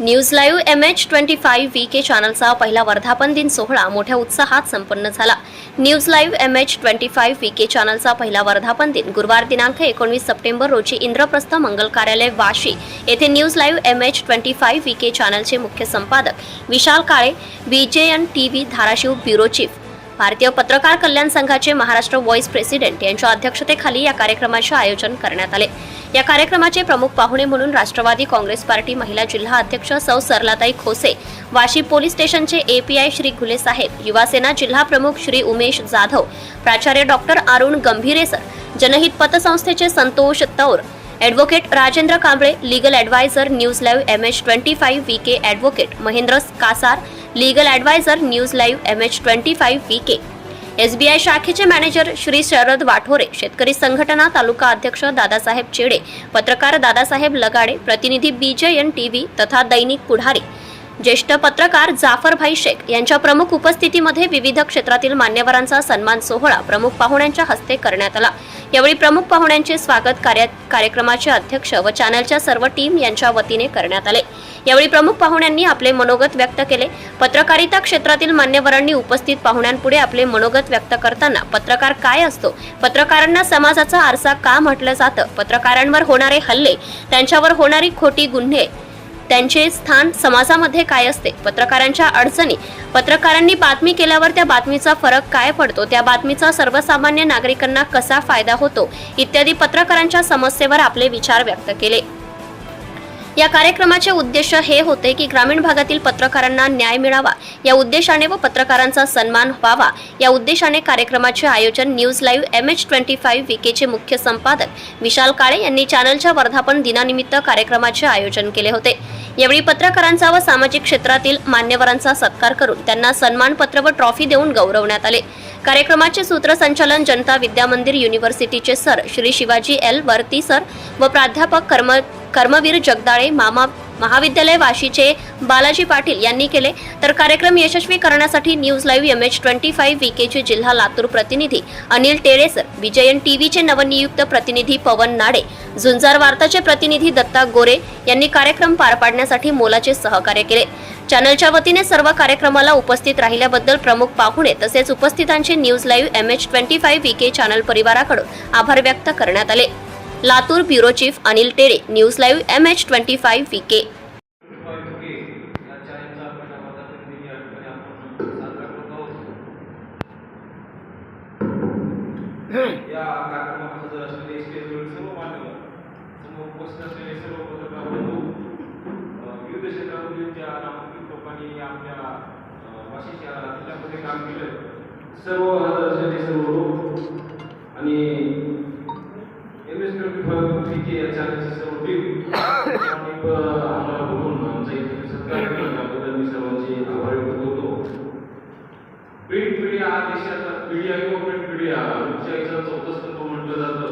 News live M H twenty five V K चॅनलचा पहिला वर्धापन दिन सोहळा मोठ्या उत्साहात संपन्न झाला. News live M H twenty five V K चॅनलचा पहिला वर्धापन दिन गुरुवार दिनांक एकोणवीस सप्टेंबर रोजी इंद्रप्रस्थ मंगल कार्यालय वाशी येथे news live M H twenty five V K चॅनलचे मुख्य संपादक Vishal Kale BJN T V Dharashiv bureau chief भारतीय पत्रकार कल्याण संघाचे महाराष्ट्र व्हॉइस प्रेसिडेंट यांच्या अध्यक्षतेखाली या कार्यक्रमाचे आयोजन करण्यात आले. या कार्यक्रमाचे प्रमुख पाहुणे म्हणून राष्ट्रवादी काँग्रेस पार्टी महिला जिल्हा अध्यक्ष सौ सरलाताई खोसे वाशी पोलीस स्टेशनचे एपीआय श्री घुले साहेब युवासेना जिल्हा प्रमुख श्री उमेश जाधव प्राचार्य डॉक्टर अरुण गंभीरे सर जनहित पतसंस्थेचे Santosh Taur advocate Rajendra Kamble legal adviser news live M H twenty five V K advocate Mahendra Kasar legal adviser news live M H twenty five V K. SBI शाखेचे manager Shri Sharad Wathore शेतकरी संघटना तालुका अध्यक्ष दादासाहेब चेडे पत्रकार दादासाहेब लगाडे प्रतिनिधी बीजेएन TV तथा दैनिक पुढारी ज्येष्ठ पत्रकार जाफरभाई शेख यांच्या प्रमुख उपस्थितीमध्ये विविध क्षेत्रातील मान्यवरांचा सन्मान सोहळा प्रमुख पाहुण्यांच्या हस्ते करण्यात आला. यावेळी प्रमुख पाहुण्यांचे स्वागत कार्य कार्यक्रमाचे अध्यक्ष व चॅनलच्या सर्व टीम यांच्या वतीने करण्यात आले. यावेळी प्रमुख पाहुण्यांनी आपले मनोगत व्यक्त केले. पत्रकारिता क्षेत्रातील मान्यवरांनी उपस्थित पाहुण्यांपुढे आपले मनोगत व्यक्त करताना पत्रकार काय असतो पत्रकारांना समाजाचा आरसा का म्हटलं जातं पत्रकारांवर होणारे हल्ले त्यांच्यावर होणारी खोटी गुन्हे त्यांचे स्थान समाजामध्ये काय असते? पत्रकारांच्या अडचणी. पत्रकारांनी बातमी केल्यावर त्या बातमीचा फरक काय पडतो? त्या बातमीचा सर्वसामान्य नागरिकांना कसा फायदा होतो? इत्यादी पत्रकारांच्या समस्येवर आपले विचार व्यक्त केले. या कार्यक्रमाचे उद्देश हे होते की ग्रामीण भागातील पत्रकारांना न्याय मिळावा. या उद्देशाने व पत्रकारांचा सन्मान व्हावा. या उद्देशाने कार्यक्रमाचे आयोजन news live M H twenty five विकेचे मुख्य संपादक विशाल काळे यांनी चॅनलच्या वर्धापन दिनानिमित्त कार्यक्रमाचे आयोजन केले होते. यावेळी पत्रकारांचा व सामाजिक क्षेत्रातील मान्यवरांचा सत्कार करून त्यांना सन्मानपत्र व ट्रॉफी देऊन गौरवण्यात आले. कार्यक्रमाचे सूत्रसंचालन Janata Vidya Mandir युनिव्हर्सिटीचे sir Shri Shivaji L Varti sir व प्राध्यापक कर्म कर्मवीर जगदाळे मामा महाविद्यालय वाशीचे बालाजी पाटील यांनी केले. तर कार्यक्रम यशस्वी करण्यासाठी news live M H twenty five विकेचे जिल्हा लातूर प्रतिनिधी अनिल टेरेसर विजयन टीव्हीचे नवनियुक्त प्रतिनिधी पवन नाडे झुंजार वार्ताचे प्रतिनिधी दत्ता गोरे यांनी कार्यक्रम पार पाडण्यासाठी मोलाचे सहकार्य केले. चॅनलच्या वतीने सर्व कार्यक्रमाला उपस्थित राहिल्याबद्दल प्रमुख पाहुणे तसेच उपस्थितांचे news live M H twenty five VK channel परिवाराकडून आभार व्यक्त करण्यात आले. Latur bureau chief Anil Tere news live M H twenty five VK या कार्यक्रमामध्ये असलेले सर्व मान्यवर समोर उपस्थित असलेले सर्व पत्रकार बंधू अ, विविध क्षेत्रामधील ज्या नामांकित आपल्या जिल्ह्यामध्ये काम केलं. सर्व हजर सर्व लोक. आणि एम एस ट्वेंटी या चॅनलचे सर्व टीम आम्हाला बोलून आमचा सत्कार केला मी सर्वांचे आभार व्यक्त प्रिंट मीडिया हा देशाचा मीडिया किंवा प्रिंट मीडिया याचा चौथा स्तंभ म्हटलं जातं.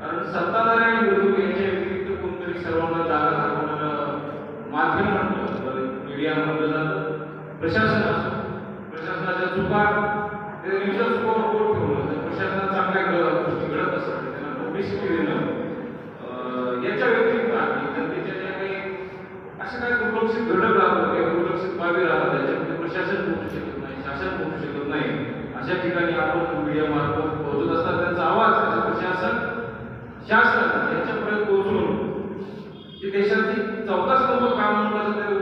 कारण सत्ताधारी आणि विरोधक यांच्या व्यतिरिक्त कोणतरी सर्वांना जागा दाखवणारं माध्यम म्हटलं मीडिया म्हटलं जातं. प्रशासन असो प्रशासनाच्या चुका ते चुकावर बोट ठेवणं प्रशासनात चांगल्या गोष्टी घडत असतात. त्यांना पब्लिसिटी देणं याच्या व्यतिरिक्त आणि जनतेच्या ज्या काही अशा काही दुर्लक्षित घडत राहतो काही दुर्लक्षित बाबी राहतात त्याच्यामध्ये प्रशासन पोहोचू शकत नाही शासन पोहोचू शकत नाही. अशा ठिकाणी आपण मीडिया मार्फत पोहोचत असतात त्यांचा आवाज प्रशासन शासन यांच्यापर्यंत पोहोचून देशाची चौदा स्तंभ काम म्हणून